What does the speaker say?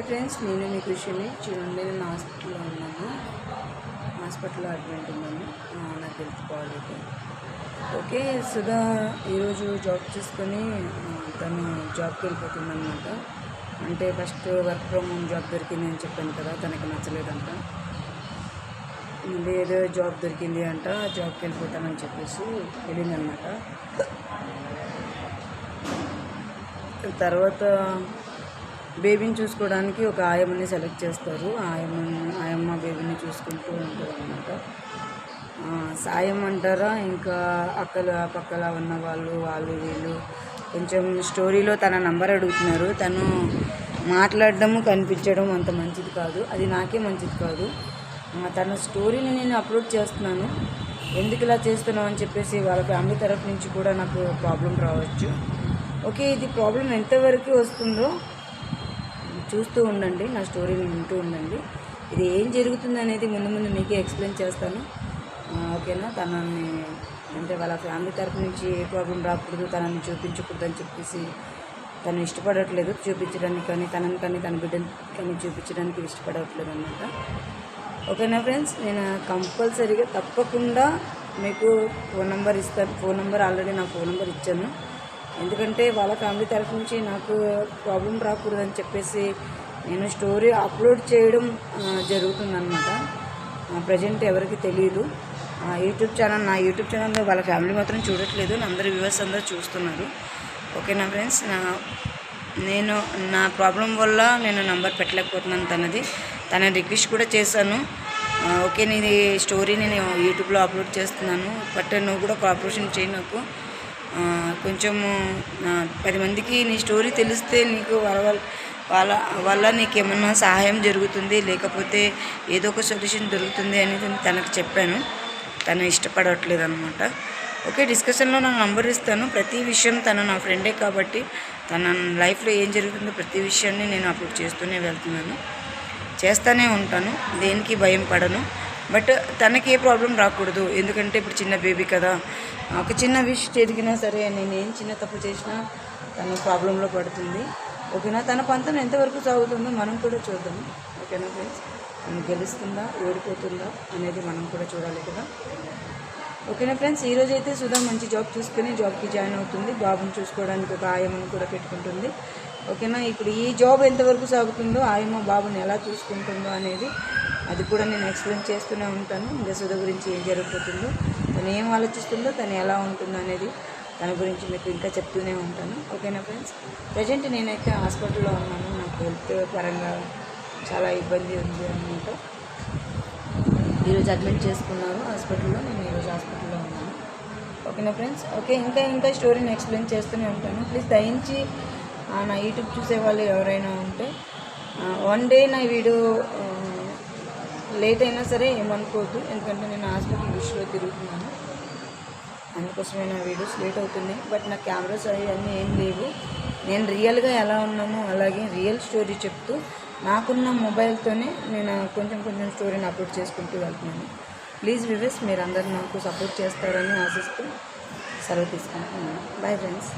Hi friends నేను మీ కృషిని చూడండి నేను హాస్పిటల్లో ఉన్నాను. హాస్పిటల్లో అడ్మిట్ ఉన్నాను. నాకు హెల్త్ బాగాలేదు ఓకే సుధా ఈరోజు జాబ్ చేసుకొని తను జాబ్కి వెళ్ళిపోతుంది అనమాట అంటే first work from home job దొరికింది అని చెప్పాను కదా తనకి నచ్చలేదంట. ఏదో జాబ్ దొరికింది అంట జాబ్కి వెళ్ళిపోతానని చెప్పేసి వెళ్ళిందనమాట తర్వాత బేబీని చూసుకోవడానికి ఒక ఆయమ్మని సెలెక్ట్ చేస్తారు. ఆ ఆయమ్మని ఆయమ్మ బేబీని చూసుకుంటూ ఉంటారు అనమాట సాయం అంటారా? ఇంకా అక్కల పక్కల ఉన్న వాళ్ళు వాళ్ళు వీళ్ళు కొంచెం స్టోరీలో తన నంబర్ అడుగుతున్నారు. తను మాట్లాడడము కనిపించడం అంత మంచిది కాదు. అది నాకే మంచిది కాదు. తన స్టోరీని నేను అప్లోడ్ చేస్తున్నాను. ఎందుకు ఇలా చేస్తున్నావు అని చెప్పేసి వాళ్ళ ఫ్యామిలీ తరఫు నుంచి కూడా నాకు ప్రాబ్లం రావచ్చు. ఓకే ఇది ప్రాబ్లం ఎంతవరకు వస్తుందో చూస్తూ ఉండండి నా స్టోరీని వింటూ ఉండండి. ఇది ఏం జరుగుతుంది అనేది ముందు ముందు మీకే ఎక్స్ప్లెయిన్ చేస్తాను. ఓకేనా? తనని అంటే వాళ్ళ ఫ్యామిలీ తరపు నుంచి ఏ ప్రాబ్లం రాకూడదు తనని చూపించకూడదు అని చెప్పేసి తను ఇష్టపడట్లేదు చూపించడానికి కానీ తనని కానీ తన బిడ్డని కానీ చూపించడానికి ఇష్టపడట్లేదు అనమాట ఓకేనా ఫ్రెండ్స్? నేను కంపల్సరీగా తప్పకుండా మీకు ఫోన్ నెంబర్ ఇస్తాను. ఫోన్ నెంబర్ ఆల్రెడీ నా ఫోన్ నెంబర్ ఇచ్చాను. ఎందుకంటే వాళ్ళ ఫ్యామిలీ తరఫు నుంచి నాకు ప్రాబ్లం రాకూడదని చెప్పేసి నేను స్టోరీ అప్లోడ్ చేయడం జరుగుతుందన్నమాట. ప్రజెంట్ ఎవరికి తెలియదు ఆ, యూట్యూబ్ ఛానల్ నా యూట్యూబ్ ఛానల్లో వాళ్ళ ఫ్యామిలీ మాత్రం చూడట్లేదు. అందరు వ్యూవర్స్ అందరూ చూస్తున్నారు. ఓకేనా ఫ్రెండ్స్? నా నేను నా ప్రాబ్లం వల్ల నేను నంబర్ పెట్టలేకపోతున్నాను తనది. తన రిక్వెస్ట్ కూడా చేశాను. ఓకే నీది స్టోరీ నేను యూట్యూబ్లో అప్లోడ్ చేస్తున్నాను. బట్ నువ్వు కూడా కోఆపరేషన్ చేయి నాకు. కొంచెము పది మందికి నీ స్టోరీ తెలిస్తే నీకు వాళ్ళ వాళ్ళ వల్ల నీకు ఏమన్నా సహాయం జరుగుతుంది లేకపోతే ఏదో ఒక సొల్యూషన్ దొరుకుతుంది అనేది తనకు చెప్పాను. తను ఇష్టపడట్లేదు అనమాట ఓకే డిస్కషన్లో నా నంబర్ ఇస్తాను. ప్రతి విషయం తను నా ఫ్రెండే కాబట్టి తన లైఫ్లో ఏం జరుగుతుందో ప్రతి విషయాన్ని నేను అప్లోడ్ చేస్తూనే వెళ్తున్నాను. చేస్తూనే ఉంటాను. దేనికి భయం పడను. బట్ తనకి ఏ ప్రాబ్లం రాకూడదు. ఎందుకంటే ఇప్పుడు చిన్న బేబీ కదా. ఒక చిన్న విష్ జరిగినా సరే నేను ఏం చిన్న తప్పు చేసినా తను ప్రాబ్లంలో పడుతుంది. ఓకేనా? తన పంతం ఎంతవరకు సాగుతుందో మనం కూడా చూద్దాం. ఓకేనా ఫ్రెండ్స్ తను గెలుస్తుందా ఓడిపోతుందా అనేది మనం కూడా చూడాలి కదా. ఓకేనా ఫ్రెండ్స్ ఈ రోజు అయితే సుధా మంచి జాబ్ చూసుకుని జాబ్కి జాయిన్ అవుతుంది. బాబుని చూసుకోవడానికి ఒక ఆయమ్మను కూడా పెట్టుకుంటుంది. ఓకేనా? ఇప్పుడు ఈ జాబ్ ఎంతవరకు సాగుతుందో ఆయమ్మ బాబుని ఎలా చూసుకుంటుందో అనేది అది కూడా నేను ఎక్స్ప్లెయిన్ చేస్తూనే ఉంటాను. ఇంకా సుధ గురించి ఏం జరగబోతుందో తను ఏం ఆలోచిస్తుందో తను ఎలా ఉంటుందో అనేది దాని గురించి మీకు ఇంకా చెప్తూనే ఉంటాను. ఓకేనా ఫ్రెండ్స్? ప్రజెంట్ నేనైతే హాస్పిటల్లో ఉన్నాను. నాకు హెల్త్ పరంగా చాలా ఇబ్బంది ఉంది అనమాట ఈరోజు అడ్మిట్ చేసుకున్నారు. హాస్పిటల్లో నేను ఈరోజు హాస్పిటల్లో ఉన్నాను. ఓకేనా ఫ్రెండ్స్? ఓకే ఇంకా ఇంకా స్టోరీని ఎక్స్ప్లెయిన్ చేస్తూనే ఉంటాను. ప్లీజ్ దయించి నా యూట్యూబ్ చూసే వాళ్ళు ఎవరైనా ఉంటే వన్ డే నా వీడియో లేట్ అయినా సరే ఏమనుకోవద్దు. ఎందుకంటే నేను హాస్పిటల్ విషయంలో తిరుగుతున్నాను. అందుకోసమే నా వీడియోస్ లేట్ అవుతున్నాయి. బట్ నా కెమెరాస్ అవి అన్నీ ఏం లేవు. నేను రియల్గా ఎలా ఉన్నానో అలాగే రియల్ స్టోరీ చెప్తూ నాకున్న మొబైల్తోనే నేను కొంచెం కొంచెం స్టోరీని అప్లోడ్ చేసుకుంటూ వెళ్తున్నాను. ప్లీజ్ వివెస్ మీరు అందరు నాకు సపోర్ట్ చేస్తారని ఆశిస్తూ సెలవు తీసుకుంటున్నాను. Bye friends.